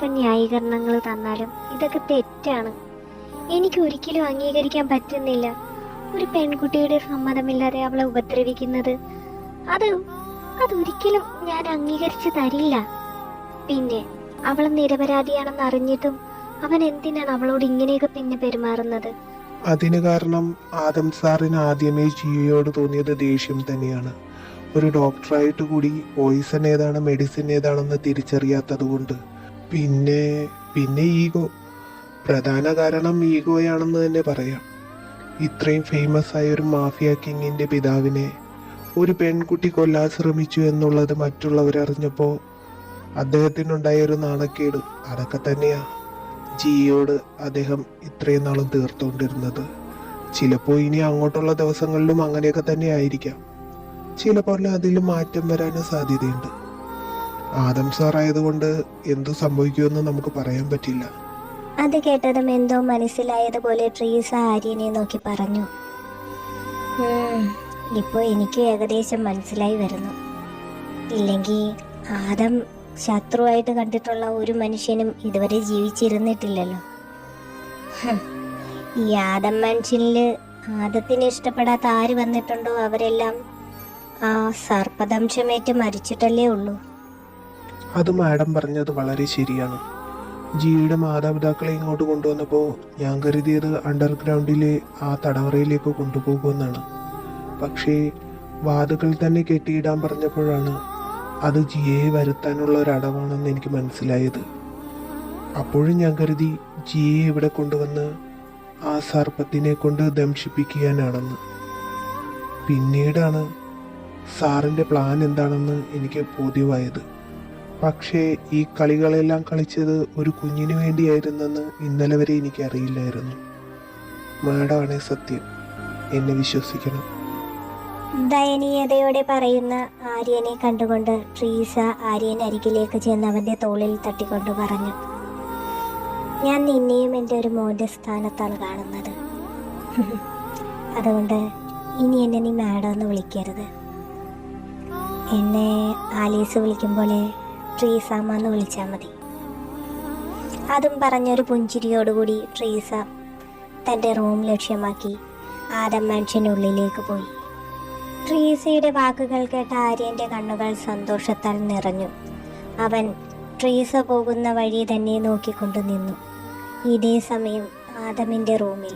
എത്രയൊക്കെ ന്യായീകരണങ്ങൾ തന്നാലും ഇതൊക്കെ തെറ്റാണ്. എനിക്ക് ഒരിക്കലും അംഗീകരിക്കാൻ പറ്റുന്നില്ല. ഒരു പെൺകുട്ടിയുടെ സമ്മതമില്ലാതെ അവളെ ഉപദ്രവിക്കുന്നത്. അത് അതൊരിക്കലും ഞാൻ അംഗീകരിച്ചു തരില്ല. പിന്നെ അവൾ നിരപരാധിയാണെന്ന് അറിഞ്ഞിട്ടും അവൻ എന്തിനാണ് അവളോട് ഇങ്ങനെയൊക്കെ പിന്നെ പെരുമാറുന്നത്? അതിന് കാരണം ആദം സാറിന് ആദ്യമേ ജിയോയോട് തോന്നിയത് ദേഷ്യം തന്നെയാണ്. ഒരു ഡോക്ടറായിട്ട് കൂടി പോയിസൺ ഏതാണ് മെഡിസിൻ ഏതാണെന്ന് തിരിച്ചറിയാത്തത് കൊണ്ട് പിന്നെ പിന്നെ ഈഗോ. പ്രധാന കാരണം ഈഗോയാണെന്ന് തന്നെ പറയാം. ഇത്രയും ഫേമസ് ആയ ഒരു മാഫിയ കിങ്ങിന്റെ പിതാവിനെ ഒരു പെൺകുട്ടി കൊല്ലാൻ ശ്രമിച്ചു എന്നുള്ളത് മറ്റുള്ളവരറിഞ്ഞപ്പോൾ അദ്ദേഹത്തിനുണ്ടായ ഒരു നാണക്കേട് അതൊക്കെ തന്നെയാ. ജിയോട് അദ്ദേഹം ഇത്രയും നാളും തീർത്തുകൊണ്ടിരുന്നത്. ചിലപ്പോൾ ഇനി അങ്ങോട്ടുള്ള ദിവസങ്ങളിലും അങ്ങനെയൊക്കെ തന്നെ ആയിരിക്കാം. ചിലപ്പോൾ അതിൽ മാറ്റം വരാനും സാധ്യതയുണ്ട്. ആദം സാർ ആയതുകൊണ്ട് എന്തു സംഭവിക്കുമെന്ന് നമുക്ക് പറയാൻ പറ്റില്ല. അത് കേട്ടതും എന്തോ മനസ്സിലായതുപോലെ ട്രീസ ആര്യനെ നോക്കി പറഞ്ഞു. "ഉം, ഇപ്പോ എനിക്ക് ഏകദേശം മനസ്സിലായി വരുന്നു. ഇല്ലെങ്കിൽ ആദം ശത്രുവായിട്ട് കണ്ടിട്ടുള്ള ഒരു മനുഷ്യനും ഇതുവരെ ജീവിച്ചിരുന്നിട്ടില്ലല്ലോ. ഈ ആദം മനുഷ്യനിൽ ആദത്തിന് ഇഷ്ടപ്പെടാത്ത ആര് വന്നിട്ടുണ്ടോ അവരെല്ലാം ആ സർപ്പദംശമേറ്റ് മരിച്ചിട്ടല്ലേ ഉള്ളൂ. അത് മാഡം പറഞ്ഞത് വളരെ ശരിയാണ്. ജിയുടെ മാതാപിതാക്കളെ ഇങ്ങോട്ട് കൊണ്ടുവന്നപ്പോൾ ഞാൻ കരുതിയത് അണ്ടർഗ്രൗണ്ടിലെ ആ തടവറയിലേക്ക് കൊണ്ടുപോകുമെന്നാണ്. പക്ഷേ വാതുകൾ തന്നെ കെട്ടിയിടാൻ പറഞ്ഞപ്പോഴാണ് അത് ജിയെ വരുത്താനുള്ള ഒരു അടവാണെന്ന് എനിക്ക് മനസ്സിലായത്. അപ്പോഴും ഞാൻ കരുതി ജിയെ ഇവിടെ കൊണ്ടുവന്ന് ആ സർപ്പത്തിനെ കൊണ്ട് ദംശിപ്പിക്കാനാണെന്ന് പിന്നീടാണ് സാറിന്റെ പ്ലാൻ എന്താണെന്ന് എനിക്ക് ബോധ്യമായത്. പക്ഷേ ഈ കളികളെല്ലാം കളിച്ചത് ഒരു കുഞ്ഞിനു വേണ്ടിയായിരുന്നെന്ന് ഇന്നലെ വരെ എനിക്ക് അറിയില്ലായിരുന്നു മാഡാണ് സത്യം എന്നെ വിശ്വസിക്കണം. ദയനീയതയോടെ പറയുന്ന ആര്യനെ കണ്ടുകൊണ്ട് ട്രീസ ആര്യൻ അരികിലേക്ക് ചെന്ന് അവന്റെ തോളിൽ തട്ടിക്കൊണ്ട് പറഞ്ഞു ഞാൻ നിന്നെയും എന്റെ ഒരു മോന്റെ സ്ഥാനത്താണ് കാണുന്നത്. അതുകൊണ്ട് ഇനി എന്നെ നീ മാഡം എന്ന് വിളിക്കരുത്. എന്നെ ആലീസ് വിളിക്കും പോലെ ട്രീസാമ്മ എന്ന് വിളിച്ചാൽ മതി. അതും പറഞ്ഞൊരു പുഞ്ചിരിയോടുകൂടി ട്രീസ തന്റെ റൂം ലക്ഷ്യമാക്കി ആദം മനുഷ്യനുള്ളിലേക്ക് പോയി. ട്രീസയുടെ വാക്കുകൾ കേട്ട ആര്യന്റെ കണ്ണുകൾ സന്തോഷത്താൽ നിറഞ്ഞു. അവൻ ട്രീസ പോകുന്ന വഴി തന്നെ നോക്കിക്കൊണ്ട് നിന്നു. ഇതേ സമയം ആദമിന്റെ റൂമിൽ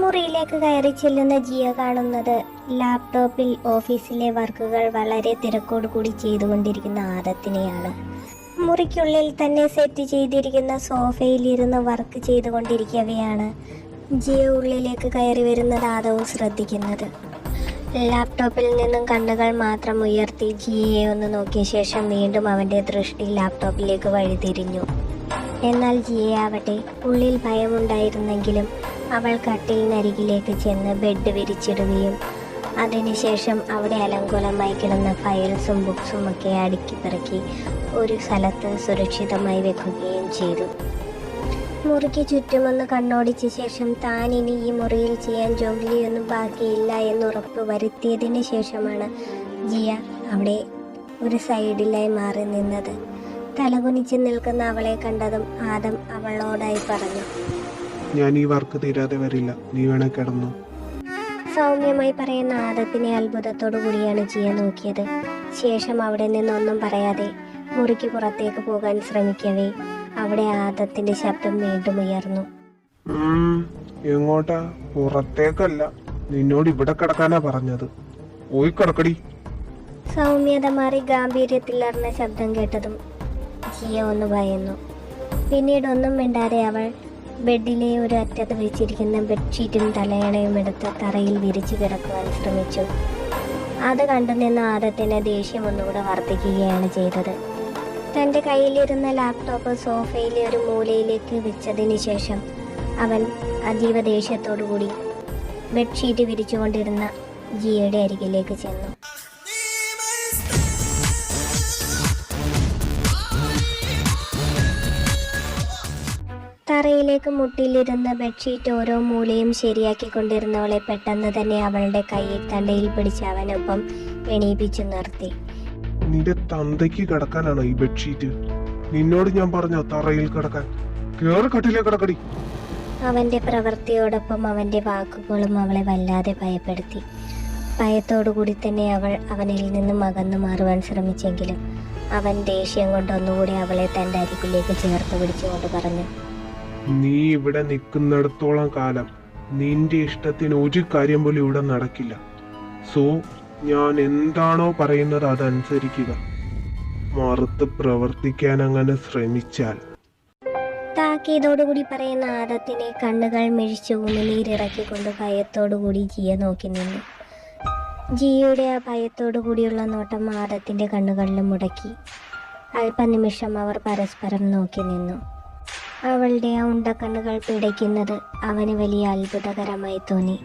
മുറിയിലേക്ക് കയറി ചെല്ലുന്ന ജിയ കാണുന്നത് ലാപ്ടോപ്പിൽ ഓഫീസിലെ വർക്കുകൾ വളരെ തിരക്കോട് കൂടി ചെയ്തുകൊണ്ടിരിക്കുന്ന ആദത്തിനെയാണ്. മുറിക്കുള്ളിൽ തന്നെ സെറ്റ് ചെയ്തിരിക്കുന്ന സോഫയിലിരുന്ന് വർക്ക് ചെയ്തുകൊണ്ടിരിക്കവെയാണ് ജിയോ ഉള്ളിലേക്ക് കയറി വരുന്നത് ആദവും ശ്രദ്ധിക്കുന്നത്. ലാപ്ടോപ്പിൽ നിന്നും കണ്ണുകൾ മാത്രം ഉയർത്തി ജിയെ ഒന്ന് നോക്കിയ ശേഷം വീണ്ടും അവന്റെ ദൃഷ്ടി ലാപ്ടോപ്പിലേക്ക് വഴിതിരിഞ്ഞു. എന്നാൽ ജിയെ ആവട്ടെ ഉള്ളിൽ ഭയമുണ്ടായിരുന്നെങ്കിലും അവൾ കട്ടിലിനരികിലേക്ക് ചെന്ന് ബെഡ് വിരിച്ചിടുകയും അതിനുശേഷം അവിടെ അലങ്കോലമായി കിടന്ന ഫയൽസും ബുക്സും ഒക്കെ അടുക്കി പെറുക്കി ഒരു സ്ഥലത്ത് സുരക്ഷിതമായി വെക്കുകയും ചെയ്തു. മുറിക്ക് ചുറ്റുമൊന്ന് കണ്ണോടിച്ച ശേഷം താൻ ഇനി ഈ മുറിയിൽ ചെയ്യാൻ ജോലിയൊന്നും ബാക്കിയില്ല എന്ന് ഉറപ്പ് വരുത്തിയതിന് ശേഷമാണ് ജിയ അവിടെ ഒരു സൈഡിലായി മാറി നിന്നത്. തലകുനിച്ച് നിൽക്കുന്ന അവളെ കണ്ടതും ആദം അവളോടായി പറഞ്ഞു. ഞാൻ ഈ വർക്ക് തീരാതെ വരില്ല. നീ വേണേ കിടന്നു. സൗമ്യമായി പറയുന്ന ആദത്തിനെ അത്ഭുതത്തോടു കൂടിയാണ് ജിയ നോക്കിയത്. ശേഷം അവിടെ നിന്നൊന്നും പറയാതെ മുറിക്ക് പുറത്തേക്ക് പോകാൻ ശ്രമിക്കവേ അവിടെ ആദത്തിന്റെ ശബ്ദം വീണ്ടും ഉയർന്നു. എങ്ങോട്ടാ? പുറത്തേക്കല്ല. നിന്നോട് ഇവിടെ കിടക്കാനാ പറഞ്ഞത്. പോയി കിടക്കടി. സൗമ്യത മാറി ഗാംഭീര്യത്തിലറിഞ്ഞ ശബ്ദം കേട്ടതും ജിയ ഒന്ന് ഭയന്നു. പിന്നീട് ഒന്നും മിണ്ടാതെ അവൾ ബെഡിലെ ഒരു അറ്റത്ത് വിരിച്ചിരിക്കുന്ന ബെഡ്ഷീറ്റും തലയണയും എടുത്ത് തറയിൽ വിരിച്ചു കിടക്കുവാൻ ശ്രമിച്ചു. അത് കണ്ടു നിന്ന ആദത്തിന് ദേഷ്യം ഒന്നുകൂടെ വർദ്ധിക്കുകയാണ് ചെയ്തത്. തന്റെ കയ്യിലിരുന്ന ലാപ്ടോപ്പ് സോഫയിലെ ഒരു മൂലയിലേക്ക് വെച്ചതിന് ശേഷം അവൻ അതീവ ദേഷ്യത്തോടു കൂടി ബെഡ്ഷീറ്റ് വിരിച്ചുകൊണ്ടിരുന്ന ജിയയുടെ അരികിലേക്ക് ചെന്നു. തറയിലേക്ക് മുട്ടിലിരുന്ന ബെഡ്ഷീറ്റ് ഓരോ മൂലയും ശരിയാക്കിക്കൊണ്ടിരുന്നവളെ പെട്ടെന്ന് തന്നെ അവളുടെ കൈയിൽ തണ്ടയിൽ പിടിച്ച് അവനൊപ്പം എണീപ്പിച്ചു നിർത്തി. നിന്റെ തന്തയ്ക്ക് കിടക്കാനാണോ ഈ ബെഡ്ഷീറ്റ്? നിന്നോട് ഞാൻ പറഞ്ഞോ തറയിൽ കിടക്കാൻ? കേറി കട്ടിലേ കിടക്കടി. അവന്റെ പ്രവൃത്തിയോടൊപ്പം അവന്റെ വാക്കുകളും അവളെ വല്ലാതെ ഭയപ്പെടുത്തി. ഭയത്തോടുകൂടി തന്നെ അവൾ അവനിൽ നിന്നും അകന്നു മാറുവാൻ ശ്രമിച്ചെങ്കിലും അവൻ ദേഷ്യം കൊണ്ടൊന്നുകൂടി അവളെ തന്റെ അരികിലേക്ക് ചേർത്ത് പിടിച്ചുകൊണ്ട് പറഞ്ഞു നീ ഇവിടെ നിൽക്കുന്നിടത്തോളം കാലം നിന്റെ ഇഷ്ടത്തിന് ഒരു കാര്യം പോലും ഇവിടെ നടക്കില്ല. സോ ഞാൻ എന്താണോ പറയുന്നത് അതനുസരിക്കുക. മറുത്ത് പ്രവർത്തിക്കാൻ അങ്ങനെ ശ്രമിച്ചാൽ. താക്കീതോടുകൂടി പറയുന്ന ആദത്തിനെ കണ്ണുകൾ മിഴിച്ച് ഉമിനീരിറക്കിക്കൊണ്ട് ഭയത്തോടുകൂടി ജിയ നോക്കി നിന്നു. ജിയയുടെ ആ ഭയത്തോടു കൂടിയുള്ള നോട്ടം ആദത്തിന്റെ കണ്ണുകളിലും മുടക്കി. അല്പനിമിഷം അവർ പരസ്പരം നോക്കി നിന്നു. അവളുടെ ആ ഉണ്ടക്കണ്ണുകൾ പിടയ്ക്കുന്നത് അവന് വലിയ അത്ഭുതകരമായി തോന്നി.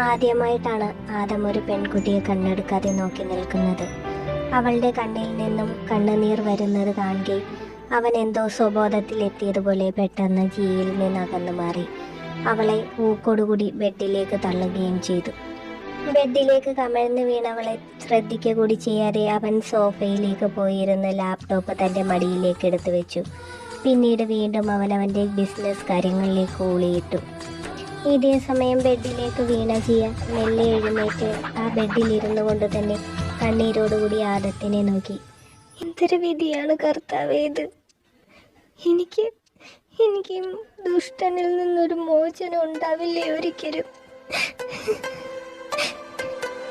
ആദ്യമായിട്ടാണ് ആദം ഒരു പെൺകുട്ടിയെ കണ്ണെടുക്കാതെ നോക്കി നിൽക്കുന്നത്. അവളുടെ കണ്ണിൽ നിന്നും കണ്ണുനീർ വരുന്നത് കാണുകയും അവൻ എന്തോ സ്വബോധത്തിലെത്തിയതുപോലെ പെട്ടെന്ന് ജിയിൽ നിന്ന് അകന്നു മാറി. അവളെ ഊക്കോടുകൂടി ബെഡിലേക്ക് തള്ളുകയും ചെയ്തു. ബെഡിലേക്ക് കമഴ്ന്ന് വീണവളെ ശ്രദ്ധിക്കുക കൂടി ചെയ്യാതെ അവൻ സോഫയിലേക്ക് പോയിരുന്ന ലാപ്ടോപ്പ് തന്റെ മടിയിലേക്ക് എടുത്തു വെച്ചു പിന്നീട് വീണ്ടും അവൻ അവന്റെ ബിസിനസ് കാര്യങ്ങളിലേക്ക് ഓളിയിട്ടു ഇതേ സമയം ബെഡിലേക്ക് വീണ ജിയ മെല്ലെ എഴുന്നേറ്റ് ആ ബെഡിലിരുന്നു കൊണ്ട് തന്നെ കണ്ണീരോടുകൂടി ആദത്തിനെ നോക്കി. എന്തൊരു വിധിയാണ് കർത്താവ് ഇത്? എനിക്ക് എനിക്ക് ദുഷ്ടനിൽ നിന്നൊരു മോചനം ഉണ്ടാവില്ലേ ഒരിക്കലും?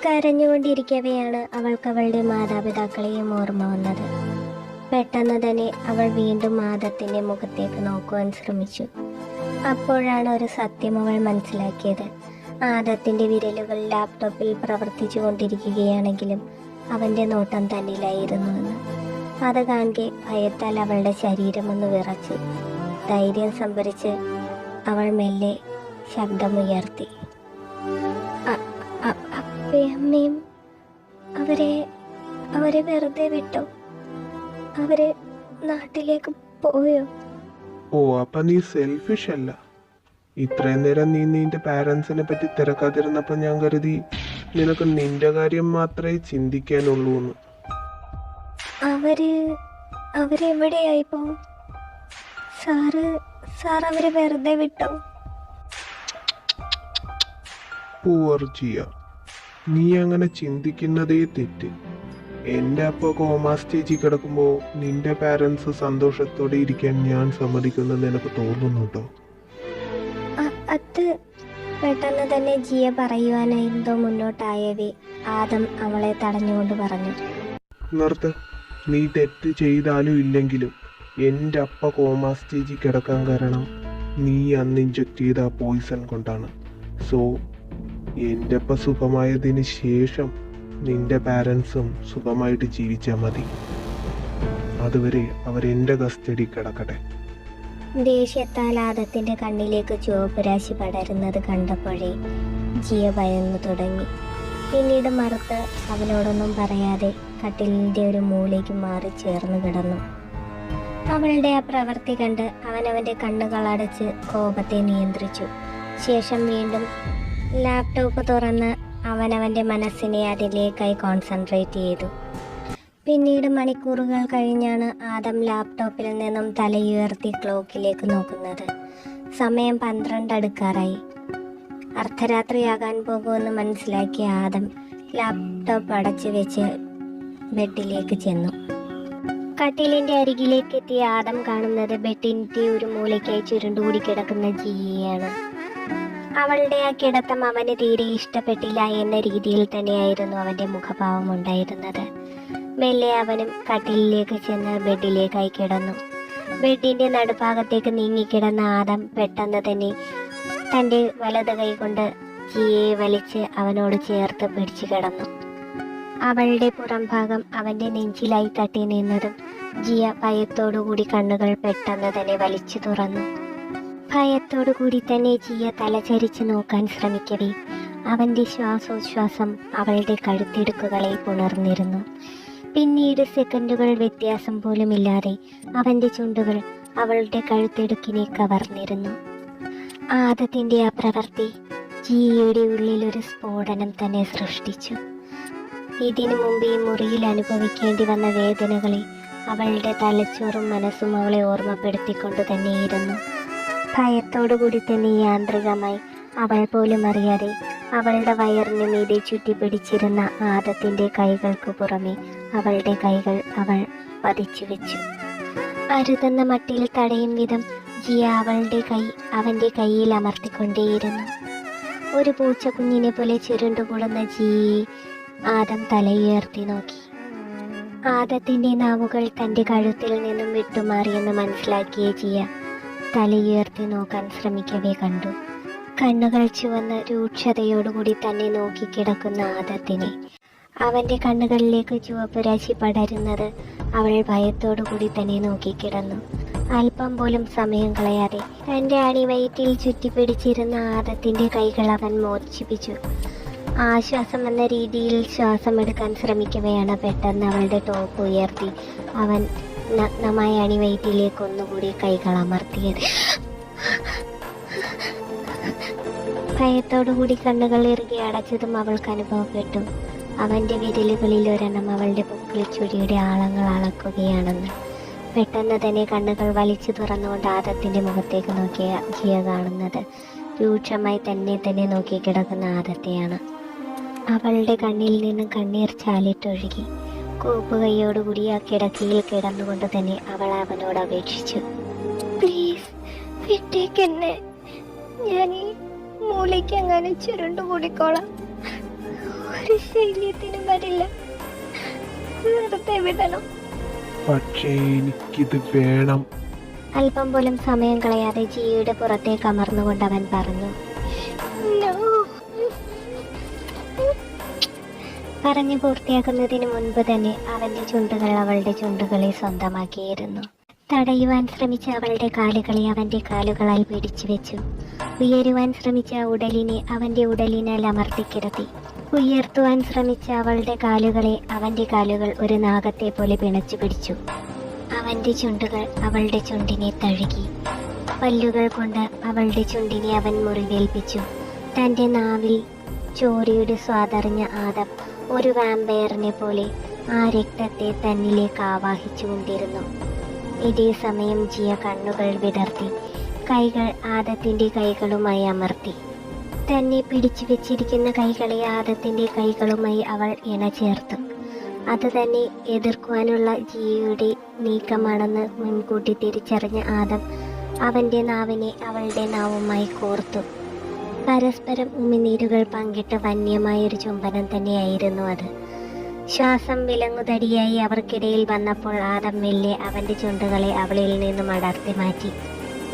കരഞ്ഞുകൊണ്ടിരിക്കവെയാണ് അവൾക്ക് അവളുടെ മാതാപിതാക്കളെയും ഓർമ്മ വന്നത്. പെട്ടെന്ന് തന്നെ അവൾ വീണ്ടും ആദത്തിന്റെ മുഖത്തേക്ക് നോക്കുവാൻ ശ്രമിച്ചു. അപ്പോഴാണ് ഒരു സത്യം അവൾ മനസ്സിലാക്കിയത്. ആദത്തിന്റെ വിരലുകൾ ലാപ്ടോപ്പിൽ പ്രവർത്തിച്ചു കൊണ്ടിരിക്കുകയാണെങ്കിലും അവന്റെ നോട്ടം തന്നിലായിരുന്നുവെന്ന് അത് കാണെ ഭയത്താൽ അവളുടെ ശരീരമൊന്ന് വിറച്ചു. ധൈര്യം സംഭരിച്ച് അവൾ മെല്ലെ ശബ്ദമുയർത്തി. അപ്പയമ്മയും അവരെ അവരെ വെറുതെ വിട്ടോ? അവർ നാട്ടിലേക്ക് പോയോ? ഓ അപ്പൊ നീ സെൽഫിഷ് അല്ല. ഇത്രയും നേരം നീ നിന്റെ പാരൻസിനെ പറ്റി തിരക്കാതിരുന്നപ്പോ ഞാൻ കരുതി നിനക്ക് നിന്റെ കാര്യം മാത്രമേ ചിന്തിക്കാനുള്ളൂ എന്ന്. അവർ അവരെവിടെയായിപ്പോ? സാറ് സാർ അവരെ വെറുതെ വിട്ടോ? പൂവർ നീ അങ്ങനെ ചിന്തിക്കുന്നതേ തെറ്റ്. എന്റെ അപ്പ കോമാ സ്റ്റേജിൽ കിടക്കുമ്പോൾ നിന്റെ പാരൻസ് സന്തോഷത്തോടെ ഇരിക്കാൻ ഞാൻ സമ്മതിക്കുന്നെന്ന് എനിക്ക് തോന്നുന്നുണ്ടോ അത് പെട്ടെന്ന് തന്നെ ജിയ പറയുവാനായി എന്തോ മുന്നോട്ടായവേ. ആദം അവളെ തടഞ്ഞുകൊണ്ട് പറഞ്ഞു. നിർത്ത്. നീ തെറ്റ് ചെയ്താലും ഇല്ലെങ്കിലും എന്റെ അപ്പ കോമാ സ്റ്റേജിൽ കിടക്കാൻ കാരണം നീ അന്ന് ഇഞ്ചക്ട് ചെയ്ത പോയിസൺ കൊണ്ടാണ്. സോ എന്റെ അപ്പ സുഖമായതിന് ശേഷം നിന്റെ പാരൻസും സുഖമായിട്ട് ജീവിച്ചാൽ മതി. അതുവരെ അവരെന്റെ കസ്റ്റഡി കിടക്കട്ടെ. ദേഷ്യത്താൽ ആദത്തിന്റെ കണ്ണിലേക്ക് ചുവപ്പ് രാശി പടരുന്നത് കണ്ടപ്പോഴേ ജിയ ഭയന്നു തുടങ്ങി. പിന്നീട് മറുത്ത് അവനോടൊന്നും പറയാതെ കട്ടിലിന്റെ ഒരു മൂലയ്ക്ക് മാറി ചേർന്ന് കിടന്നു. അവളുടെ ആ പ്രവൃത്തി കണ്ട് കണ്ണുകൾ അടച്ച് കോപത്തെ നിയന്ത്രിച്ചു. ശേഷം വീണ്ടും ലാപ്ടോപ്പ് തുറന്ന് അവൻ അവന്റെ മനസ്സിനെ അതിലേക്കായി കോൺസെൻട്രേറ്റ് ചെയ്തു. പിന്നീട് മണിക്കൂറുകൾ കഴിഞ്ഞാണ് ആദം ലാപ്ടോപ്പിൽ നിന്നും തലയുയർത്തി ക്ലോക്കിലേക്ക് നോക്കുന്നത്. സമയം പന്ത്രണ്ട് അടുക്കാറായി. അർദ്ധരാത്രിയാകാൻ പോകുമെന്ന് മനസ്സിലാക്കിയ ആദം ലാപ്ടോപ്പ് അടച്ചു വെച്ച് ബെഡിലേക്ക് ചെന്നു. കട്ടിലിന്റെ അരികിലേക്ക് എത്തിയ ആദം കാണുന്നത് ബെഡിന്റെ ഒരു മൂലയ്ക്കായി ചുരുണ്ടുകൂടി കിടക്കുന്ന ജിയെയാണ് അവളുടെ ആ കിടത്തം അവന് തീരെ ഇഷ്ടപ്പെട്ടില്ല എന്ന രീതിയിൽ തന്നെയായിരുന്നു അവന്റെ മുഖഭാവം ഉണ്ടായിരുന്നത്. മെല്ലെ അവനും കട്ടിലിലേക്ക് ചെന്ന് ബെഡിലേക്കായി കിടന്നു. ബെഡിന്റെ നടുഭാഗത്തേക്ക് നീങ്ങിക്കിടന്ന ആദം പെട്ടെന്ന് തന്നെ തന്റെ വലത് കൈകൊണ്ട് ജിയെ വലിച്ച് അവനോട് ചേർത്ത് പിടിച്ചു കിടന്നു. അവളുടെ പുറംഭാഗം അവന്റെ നെഞ്ചിലായി തട്ടി നിന്നതും ജിയ ഭയത്തോടുകൂടി കണ്ണുകൾ പെട്ടെന്ന് തന്നെ വലിച്ചു തുറന്നു. ഭയത്തോടുകൂടി തന്നെ ജിയ തലചരിച്ചു നോക്കാൻ ശ്രമിക്കവേ. അവന്റെ ശ്വാസോച്ഛ്വാസം അവളുടെ കഴുത്തിടുക്കുകളെ പുണർന്നിരുന്നു. പിന്നീട് സെക്കൻഡുകൾ വ്യത്യാസം പോലുമില്ലാതെ അവന്റെ ചുണ്ടുകൾ അവളുടെ കഴുത്തിടുക്കിനെ കവർന്നിരുന്നു. ആദത്തിന്റെ ആ പ്രവൃത്തി ജിയയുടെ ഉള്ളിൽ ഒരു സ്ഫോടനം തന്നെ സൃഷ്ടിച്ചു. ഇതിനു മുമ്പ് ഈ മുറിയിൽ അനുഭവിക്കേണ്ടി വന്ന വേദനകളെ അവളുടെ തലച്ചോറും മനസ്സും അവളെ ഓർമ്മപ്പെടുത്തിക്കൊണ്ട് തന്നെയിരുന്നു. ഭയത്തോടുകൂടി തന്നെ യാന്ത്രികമായി അവൾ പോലും അറിയാതെ അവളുടെ വയറിന് മീതെ ചുറ്റിപ്പിടിച്ചിരുന്ന ആദത്തിന്റെ കൈകൾക്ക് പുറമെ അവളുടെ കൈകൾ അവൾ പതിച്ചു വെച്ചു. അരുതെന്ന മട്ടിൽ തടയും വിധം ജിയ അവളുടെ കൈ അവന്റെ കയ്യിൽ അമർത്തിക്കൊണ്ടേയിരുന്നു. ഒരു പൂച്ച കുഞ്ഞിനെ പോലെ ചുരുണ്ടുകൂടുന്ന ജിയെ ആദം തലയുയർത്തി നോക്കി. ആദത്തിന്റെ നാവുകൾ തന്റെ കഴുത്തിൽ നിന്നും വിട്ടുമാറിയെന്ന് മനസ്സിലാക്കിയ ജിയ തലയുയർത്തി നോക്കാൻ ശ്രമിക്കവേ കണ്ടു. കണ്ണുകൾ ചുവന്ന രൂക്ഷതയോടുകൂടി തന്നെ നോക്കിക്കിടക്കുന്ന ആദത്തിനെ. അവന്റെ കണ്ണുകളിലേക്ക് ചുവപ്പ് രാശി പടരുന്നത് അവൾ ഭയത്തോടുകൂടി തന്നെ നോക്കിക്കിടന്നു അല്പം പോലും സമയം കളയാതെ തന്റെ അണിവയറ്റിൽ ചുറ്റിപ്പിടിച്ചിരുന്ന ആദത്തിന്റെ കൈകൾ അവൻ മോചിപ്പിച്ചു. ആശ്വാസം എന്ന രീതിയിൽ ശ്വാസമെടുക്കാൻ ശ്രമിക്കവെയാണ് പെട്ടെന്ന് അവളുടെ ടോപ്പ് ഉയർത്തി. അവൻ നഗ്നമായ അണിവയറ്റിലേക്ക് ഒന്നുകൂടി കൈകൾ അമർത്തിയത്. ഭയത്തോടുകൂടി കണ്ണുകൾ ഇറുകി അടച്ചതും അവൾക്ക് അനുഭവപ്പെട്ടു. അവന്റെ വിരലുകളിൽ ഒരെണ്ണം അവളുടെ പൊക്കിൽ ചുഴിയുടെ ആളങ്ങൾ അളക്കുകയാണെന്ന്. പെട്ടെന്ന് തന്നെ കണ്ണുകൾ വലിച്ചു തുറന്നുകൊണ്ട് ആദത്തിന്റെ മുഖത്തേക്ക് നോക്കിയ ജിയ കാണുന്നത്. രൂക്ഷമായി തന്നെ തന്നെ നോക്കി കിടക്കുന്ന ആദത്തെയാണ്. അവളുടെ കണ്ണിൽ നിന്നും കണ്ണീർ ചാലിട്ടൊഴുകി. കൂപ്പുകൈയോടുകൂടി ആ കിടക്കയിൽ കിടന്നുകൊണ്ട് തന്നെ അവൾ അവനോട് അപേക്ഷിച്ചു. പ്ലീസ് വിട്ടേക്കെന്നെ. ഞാൻ ഈ മൂലയ്ക്ക് അങ്ങനെ ചുരുണ്ടു കൂടിക്കോളാം. ഒരു ശൈല്യത്തിനും വരില്ല. വെറുതെ വിടണം. പക്ഷേ എനിക്കിത് വേണം. അല്പം പോലും സമയം കളയാതെ ജിയുടെ പുറത്തേക്ക് അമർന്നുകൊണ്ട് അവൻ പറഞ്ഞു. പറഞ്ഞു പൂർത്തിയാക്കുന്നതിന് മുൻപ് തന്നെ അവന്റെ ചുണ്ടുകൾ അവളുടെ ചുണ്ടുകളെ സ്വന്തമാക്കിയിരുന്നു. തടയുവാൻ ശ്രമിച്ച അവളുടെ കാലുകളെ അവന്റെ കാലുകളാൽ പിടിച്ചു വെച്ചു. ഉയരുവാൻ ശ്രമിച്ച ഉടലിനെ അവന്റെ ഉടലിനാൽ അമർത്തിക്കിടത്തി ഉയർത്തുവാൻ ശ്രമിച്ച അവളുടെ കാലുകളെ അവന്റെ കാലുകൾ ഒരു നാഗത്തെ പോലെ പിണച്ചു പിടിച്ചു. അവന്റെ ചുണ്ടുകൾ അവളുടെ ചുണ്ടിനെ തഴുകി. പല്ലുകൾ കൊണ്ട് അവളുടെ ചുണ്ടിനെ അവൻ മുറിവേൽപ്പിച്ചു. തന്റെ നാവിൽ ചോരയുടെ സ്വാദറിഞ്ഞ ആദം ഒരു വാമ്പയറിനെ പോലെ ആ രക്തത്തെ തന്നിലേക്ക് ആവാഹിച്ചു കൊണ്ടിരുന്നു ഇതേ സമയം ജിയ കണ്ണുകൾ വിടർത്തി കൈകൾ ആദത്തിന്റെ കൈകളുമായി അമർത്തി. തന്നെ പിടിച്ചു വെച്ചിരിക്കുന്ന കൈകളെ ആദത്തിന്റെ കൈകളുമായി അവൾ ഇണ ചേർത്തു അത് തന്നെ എതിർക്കുവാനുള്ള ജിയയുടെ നീക്കമാണെന്ന് മുൻകൂട്ടി തിരിച്ചറിഞ്ഞ ആദം അവന്റെ നാവിനെ അവളുടെ നാവുമായി കോർത്തു. പരസ്പരം ഉമിനീരുകൾ പങ്കിട്ട വന്യമായൊരു ചുംബനം തന്നെയായിരുന്നു അത്. ശ്വാസം വിലങ്ങുതടിയായി അവർക്കിടയിൽ വന്നപ്പോൾ ആദം മെല്ലെ അവന്റെ ചുണ്ടുകളെ അവളിൽ നിന്നും അടർത്തി മാറ്റി.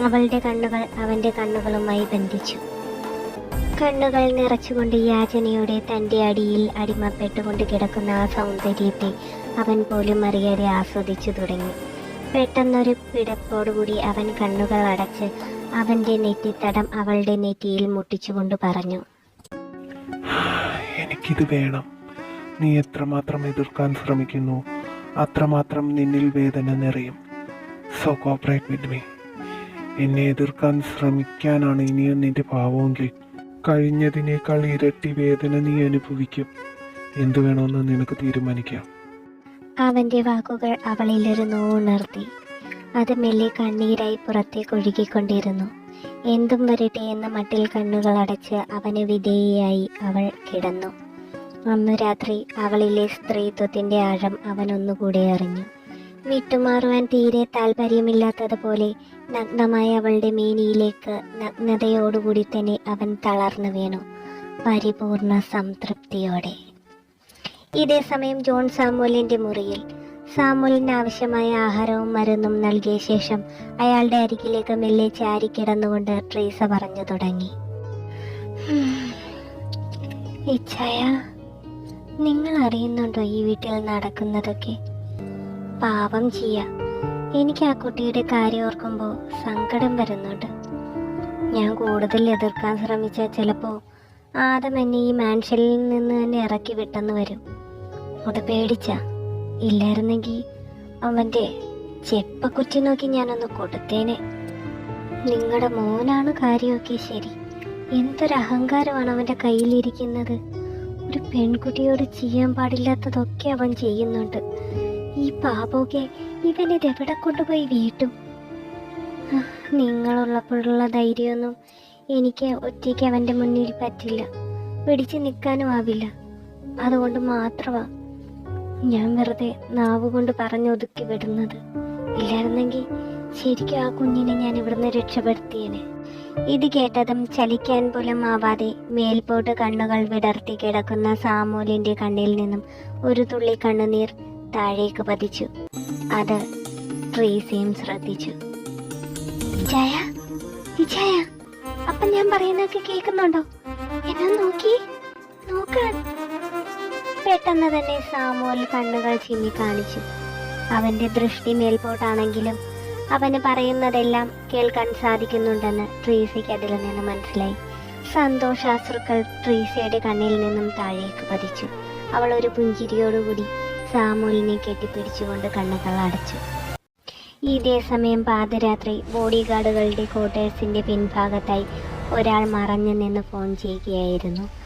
അവളുടെ കണ്ണുകൾ അവന്റെ കണ്ണുകളുമായി ബന്ധിച്ചു. കണ്ണുകൾ നിറച്ചുകൊണ്ട് യാചനയോടെ തന്റെ അടിയിൽ അടിമപ്പെട്ടുകൊണ്ട് കിടക്കുന്ന ആ സൗന്ദര്യത്തെ അവൻ പോലും അറിയാതെ ആസ്വദിച്ചു തുടങ്ങി. പെട്ടെന്നൊരു പിടപ്പോടുകൂടി അവൻ കണ്ണുകൾ അടച്ച് അവന്റെ നെറ്റിത്തടം അവളുടെ നെറ്റിയിൽ മുട്ടിച്ചുകൊണ്ട് പറഞ്ഞു. എനിക്കിത് വേണം. നീ എത്രമാത്രം എതിർക്കാൻ ശ്രമിക്കുന്നു അത്രമാത്രം നിന്നിൽ വേദന നിറയും. സോ കോപ്പറേറ്റ് വിത്ത് മീ എന്നെ എതിർക്കാൻ ശ്രമിക്കാനാണ് ഇനിയും നിന്റെ പാവമെങ്കിൽ. കഴിഞ്ഞതിനേക്കാൾ ഇരട്ടി വേദന നീ അനുഭവിക്കും. എന്തു വേണമെന്ന് നിനക്ക് തീരുമാനിക്കാം. അവന്റെ വാക്കുകൾ അവളിലൊരു നോ നോവുണർത്തി അത് മെല്ലെ കണ്ണീരായി പുറത്തേക്ക് ഒഴുകിക്കൊണ്ടിരുന്നു. എന്തും വരട്ടെ എന്ന മട്ടിൽ കണ്ണുകൾ അടച്ച് അവന് വിധേയയായി അവൾ കിടന്നു. അന്നു രാത്രി അവളിലെ സ്ത്രീത്വത്തിന്റെ ആഴം അവൻ ഒന്നുകൂടെ അറിഞ്ഞു. വിട്ടുമാറുവാൻ തീരെ താല്പര്യമില്ലാത്തതുപോലെ നഗ്നമായ അവളുടെ മേനിയിലേക്ക് നഗ്നതയോടുകൂടി തന്നെ അവൻ തളർന്നു വീണു. പരിപൂർണ സംതൃപ്തിയോടെ. ഇതേ സമയം ജോൺ സാമുവലിന്റെ മുറിയിൽ സാമുവലിന് ആവശ്യമായ ആഹാരവും മരുന്നും നൽകിയ ശേഷം അയാളുടെ അരികിലേക്ക് മെല്ലെ ചാരി കിടന്നുകൊണ്ട് ട്രീസ പറഞ്ഞു തുടങ്ങി. "ഹും, ഇച്ഛായ നിങ്ങൾ അറിയുന്നുണ്ടോ ഈ വീട്ടിൽ നടക്കുന്നതൊക്കെ? പാവം ചെയ്യ എനിക്ക് ആ കുട്ടിയുടെ കാര്യം ഓർക്കുമ്പോൾ സങ്കടം വരുന്നുണ്ട്. ഞാൻ കൂടുതൽ എതിർക്കാൻ ശ്രമിച്ചാൽ ചിലപ്പോൾ ആദം എന്നെ ഈ മാൻഷനിൽ നിന്ന് തന്നെ ഇറക്കി വിട്ടെന്ന് വരും. അത് പേടിച്ച. ഇല്ലായിരുന്നെങ്കിൽ അവന്റെ ചെപ്പക്കുറ്റി നോക്കി ഞാനൊന്ന് കൊടുത്തേനെ. നിങ്ങളുടെ മോനാണ് കാര്യമൊക്കെ ശരി. എന്തൊരു അഹങ്കാരമാണ് അവന്റെ കയ്യിലിരിക്കുന്നത്? ഒരു പെൺകുട്ടിയോട് ചെയ്യാൻ പാടില്ലാത്തതൊക്കെ അവൻ ചെയ്യുന്നുണ്ട്. ഈ പാപമൊക്കെ ഇവനിത് എവിടെ കൊണ്ടുപോയി വീട്ടും? നിങ്ങളുള്ളപ്പോഴുള്ള ധൈര്യമൊന്നും എനിക്ക് ഒറ്റയ്ക്ക് അവന്റെ മുന്നിൽ പറ്റില്ല. പിടിച്ചു നിൽക്കാനും ആവില്ല. അതുകൊണ്ട് മാത്രമാ ഞാൻ വെറുതെ നാവ് കൊണ്ട് പറഞ്ഞൊതുക്കി വിടുന്നത്. ഇല്ലായിരുന്നെങ്കിൽ ശരിക്കും ആ കുഞ്ഞിനെ ഞാൻ ഇവിടുന്ന് രക്ഷപ്പെടുത്തിയേനെ. ഇത് കേട്ടതും ചലിക്കാൻ പോലും ആവാതെ മേൽപോട്ട് കണ്ണുകൾ വിടർത്തി കിടക്കുന്ന സാമൂലിന്റെ കണ്ണിൽ നിന്നും ഒരു തുള്ളി കണ്ണുനീർ താഴേക്ക് പതിച്ചു. അത് ട്രീസയും ശ്രദ്ധിച്ചു. ജയ ജയ അപ്പൊ ഞാൻ പറയുന്നൊക്കെ കേൾക്കുന്നുണ്ടോ? എന്നാ നോക്കി നോക്കാൻ പെട്ടെന്ന് തന്നെ സാമൂൽ കണ്ണുകൾ ചിമ്മി കാണിച്ചു. അവന്റെ ദൃഷ്ടി മേൽപോട്ടാണെങ്കിലും അവന് പറയുന്നതെല്ലാം കേൾക്കാൻ സാധിക്കുന്നുണ്ടെന്ന് ട്രീസയ്ക്ക് അതിൽ നിന്ന് മനസ്സിലായി. സന്തോഷാശ്രുക്കൾ ട്രീസയുടെ കണ്ണിൽ നിന്നും താഴേക്ക് പതിച്ചു. അവൾ ഒരു പുഞ്ചിരിയോടുകൂടി സാമൂലിനെ കെട്ടിപ്പിടിച്ചുകൊണ്ട് കണ്ണുകൾ അടച്ചു. ഇതേ സമയം പാതിരാത്രി ബോഡി ഗാർഡുകളുടെ ക്വാർട്ടേഴ്സിന്റെ പിൻഭാഗത്തായി ഒരാൾ മറഞ്ഞു നിന്ന് ഫോൺ ചെയ്യുകയായിരുന്നു.